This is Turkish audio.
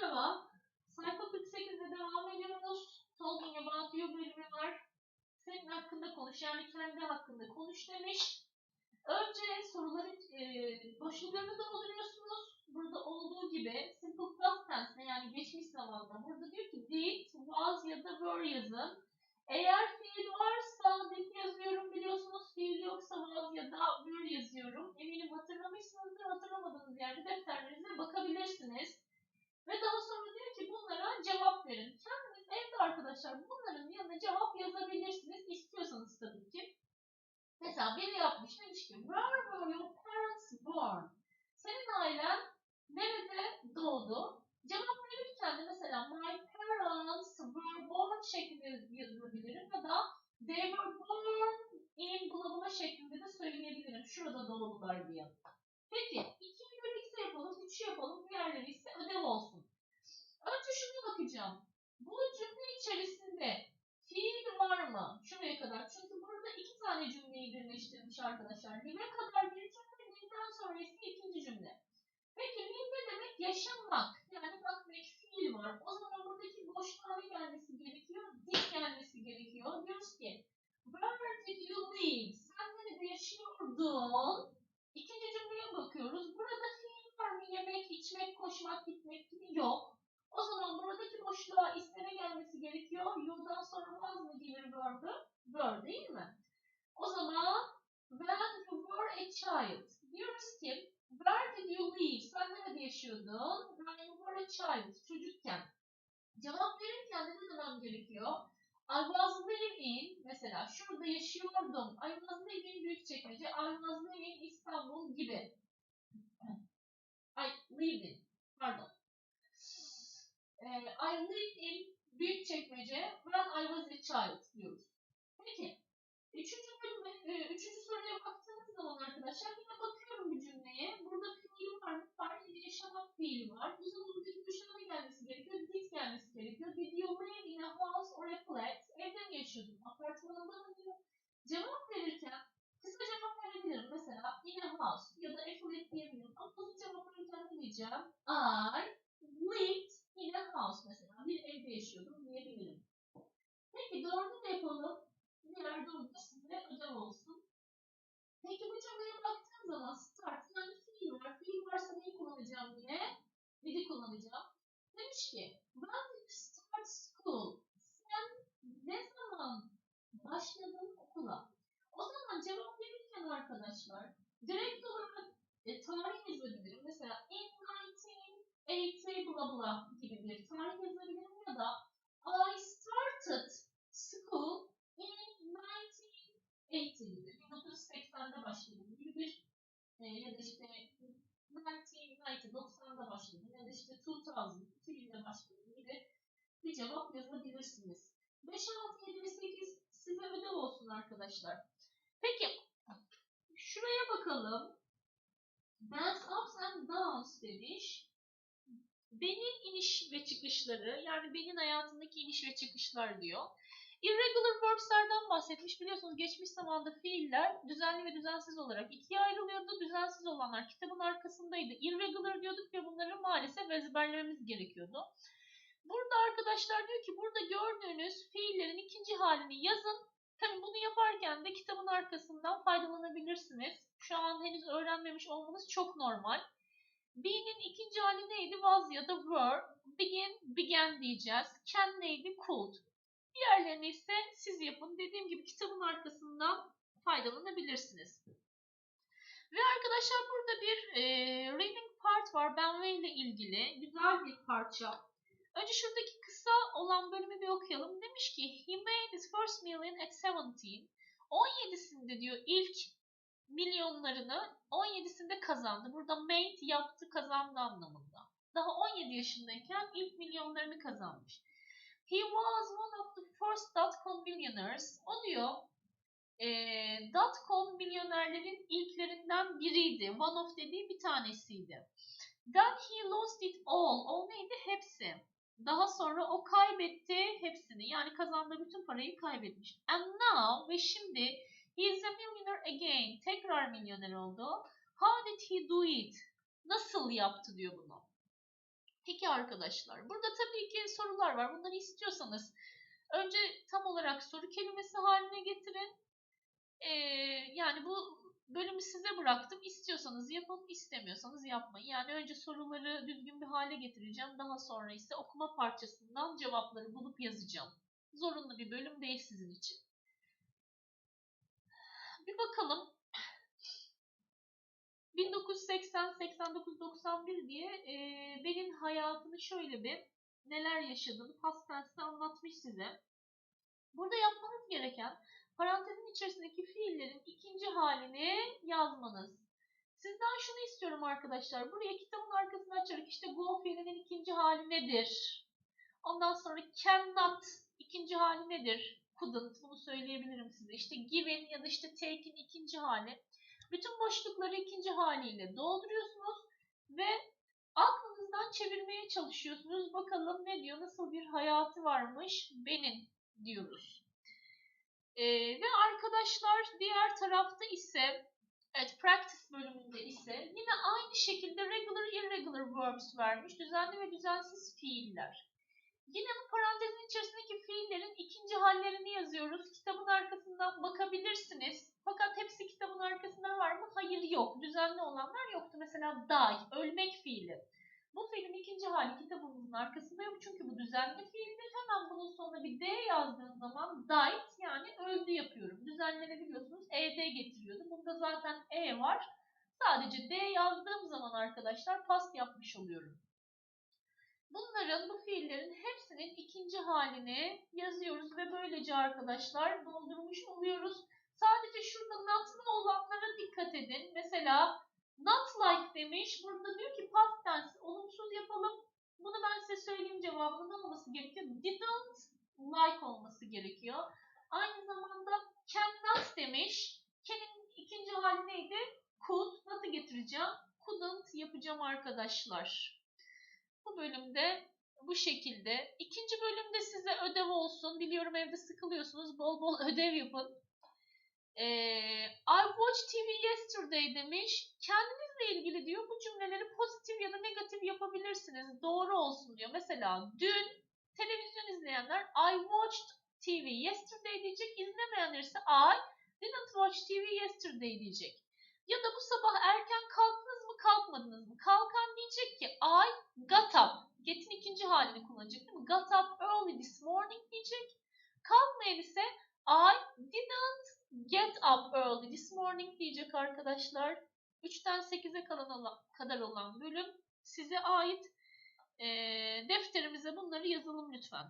Merhaba. Sayfa 48'de devam ediyoruz. Talking about you bölümü var. Senin hakkında konuş. Yani kendi hakkında konuş demiş. Önce soruların e, boşluklarını dolduruyorsunuz. Burada olduğu gibi simple past tense yani geçmiş zamanda. Burada diyor ki did, was ya da were yazın. Eğer fiil varsa did yazıyorum biliyorsunuz. Fiil yoksa was ya da were yazıyorum. Eminim hatırlamışsınızdır. Hatırlamadığınız yerde defterlerinize bakabilirsiniz. Ve daha sonra diyor ki bunlara cevap verin. Kendiniz evde arkadaşlar bunların yanına cevap yazabilirsiniz. istiyorsanız tabii ki. Mesela biri yapmış demiş ki Where were your parents born? Senin ailen nerede doğdu? Cevap verirken de mesela My parents were born şeklinde yazabilirim ya da They were born in bula şeklinde de söyleyebilirim. Şurada doğdular diye. Peki 2 bölü x'e yapalım, 3'ü yapalım, diğerleri ise ödev olsun. Önce bakacağım. Bu cümle içerisinde fiil var mı? Şuraya kadar. Çünkü burada iki tane cümleyi birleştirmiş arkadaşlar. Live kadar bir cümle, live'den sonra ise ikinci cümle. Peki live ne demek? Yaşamak. Yani bak fiil var. O zaman buradaki boşluğa ne gelmesi gerekiyor? Did gelmesi gerekiyor. Diyoruz ki Where did you live? Sen nerede yaşıyordun? İkinci cümleye bakıyoruz. Burada fiil var mı? Yemek, içmek, koşmak, gitmek gibi yok. O zaman buradaki boşluğa istene gelmesi gerekiyor. You'dan sonra was mı gelir verbi? Were değil mi? O zaman when you were a child diyoruz ki where did you live? Sen nerede yaşıyordun? When you were a child. Çocukken. Cevap verirken de ne demem gerekiyor? I was living mesela şurada yaşıyordum. I was living Büyükçekmece. I was living İstanbul gibi. I lived in. Pardon. Ee, I lived in Büyükçekmece when I was a child diyoruz. Peki. Üçüncü, bölüme, e, üçüncü soruya baktığınız zaman arkadaşlar yine bakıyorum bu cümleye. Burada fiil var mı? Var. Yine yaşamak fiili var. O zaman buradaki dışarı gelmesi gerekiyor. Did gelmesi gerekiyor. Did you live in a house or a flat? Evde mi yaşıyordun? Apartmanında mı diyor? Cevap verirken kısa cevap verebilirim. Mesela in a house ya da a flat diyebilirim. Ama uzun cevap verirken ne diyeceğim? I lived in a house mesela. Bir evde yaşıyordum diyebilirim. Peki dördü de yapalım. Diğer dördü de size ödev olsun. Peki bu cümleye baktığım zaman start yani fiil var. Fiil varsa neyi kullanacağım yine? Did'i kullanacağım. Demiş ki when did you start school? Sen ne zaman başladın okula? O zaman cevap verirken arkadaşlar direkt olarak e, tarih yazabilirim. Mesela in 1980 bla bla gibi bir tarih yazabilirim ya da I started school in 1980 gibi 1980'de başladım gibi bir e, ya da işte 1990 90'da başladım ya işte 2000 2000'de başladım gibi bir cevap yazabilirsiniz. 5, 6, 7 ve 8 size ödev olsun arkadaşlar. Peki şuraya bakalım. Dance ups and downs demiş. Benim iniş ve çıkışları yani benim hayatındaki iniş ve çıkışlar diyor. Irregular verbs'lerden bahsetmiş. Biliyorsunuz geçmiş zamanda fiiller düzenli ve düzensiz olarak ikiye ayrılıyordu. Düzensiz olanlar kitabın arkasındaydı. Irregular diyorduk ve bunları maalesef ezberlememiz gerekiyordu. Burada arkadaşlar diyor ki burada gördüğünüz fiillerin ikinci halini yazın. Tabi bunu yaparken de kitabın arkasından faydalanabilirsiniz. Şu an henüz öğrenmemiş olmanız çok normal. Be'nin ikinci hali neydi? Was ya da were. Begin, began diyeceğiz. Can neydi? Could. Diğerlerini ise siz yapın. Dediğim gibi kitabın arkasından faydalanabilirsiniz. Ve arkadaşlar burada bir e, reading part var. Benway ile ilgili. Güzel bir parça. Önce şuradaki kısa olan bölümü bir okuyalım. Demiş ki He made his first million at 17. 17'sinde diyor ilk milyonlarını 17'sinde kazandı. Burada made yaptı kazandı anlamında. Daha 17 yaşındayken ilk milyonlarını kazanmış. He was one of the first dot-com millionaires. O diyor e, dot-com milyonerlerin ilklerinden biriydi. One of dediği bir tanesiydi. Then he lost it all. O neydi? Hepsi. Daha sonra o kaybetti hepsini. Yani kazandığı bütün parayı kaybetmiş. And now ve şimdi he is a millionaire again. Tekrar milyoner oldu. How did he do it? Nasıl yaptı diyor bunu. İki arkadaşlar. Burada tabii sorular var. Bunları istiyorsanız önce tam olarak soru kelimesi haline getirin. Ee, yani bu bölümü size bıraktım. İstiyorsanız yapın, istemiyorsanız yapmayın. Yani önce soruları düzgün bir hale getireceğim. Daha sonra ise okuma parçasından cevapları bulup yazacağım. Zorunlu bir bölüm değil sizin için. Bir bakalım. 1980, 89, 91 diye e, Ben'in hayatını şöyle bir neler yaşadığını past tense'te anlatmış size. Burada yapmanız gereken parantezin içerisindeki fiillerin ikinci halini yazmanız. Sizden şunu istiyorum arkadaşlar. Buraya kitabın arkasını açarak işte go fiilinin ikinci hali nedir? Ondan sonra cannot ikinci hali nedir? Couldn't bunu söyleyebilirim size. İşte given ya da işte take'in ikinci hali. Bütün boşlukları ikinci haliyle dolduruyorsunuz ve aklınızdan çevirmeye çalışıyorsunuz. Bakalım ne diyor? Nasıl bir hayatı varmış? Benim diyoruz. Ee, ve arkadaşlar diğer tarafta ise evet practice bölümünde ise yine aynı şekilde regular irregular verbs vermiş. Düzenli ve düzensiz fiiller. Yine bu parantezin içerisindeki fiillerin ikinci hallerini yazıyoruz. Kitabın arkasından bakabilirsiniz. Fakat hepsi kitabın arkasında var mı? Hayır yok. Düzenli olanlar yoktu. Mesela die, ölmek fiili. Bu fiilin ikinci hali kitabımızın arkasında yok. Çünkü bu düzenli fiildir. Hemen bunun sonuna bir D yazdığım zaman died yani öldü yapıyorum. Düzenleri biliyorsunuz ed getiriyordu. Bunda zaten e var. Sadece d yazdığım zaman arkadaşlar past yapmış oluyorum. Bunların, bu fiillerin hepsinin ikinci halini yazıyoruz ve böylece arkadaşlar doldurmuş oluyoruz. Sadece şurada not'lı olanlara dikkat edin. Mesela not like demiş. Burada diyor ki past tense olumsuz yapalım. Bunu ben size söyleyeyim cevabını ne olması gerekiyor? Didn't like olması gerekiyor. Aynı zamanda cannot demiş. Can'in ikinci hali neydi? Could. Not'ı getireceğim. Couldn't yapacağım arkadaşlar. Bu bölümde bu şekilde. İkinci bölümde size ödev olsun. Biliyorum evde sıkılıyorsunuz. Bol bol ödev yapın. Ee, I watched TV yesterday demiş. Kendinizle ilgili diyor bu cümleleri pozitif ya da negatif yapabilirsiniz. Doğru olsun diyor. Mesela dün televizyon izleyenler I watched TV yesterday diyecek. İzlemeyenler ise I didn't watch TV yesterday diyecek. Ya da bu sabah erken kalktınız mı kalkmadınız mı? Kalkan diyecek ki I got up. Get'in ikinci halini kullanacak değil mi? Got up early this morning diyecek. Kalkmayan ise I didn't get up early this morning diyecek arkadaşlar. 3'ten 8'e kadar olan bölüm size ait. E, defterimize bunları yazalım lütfen.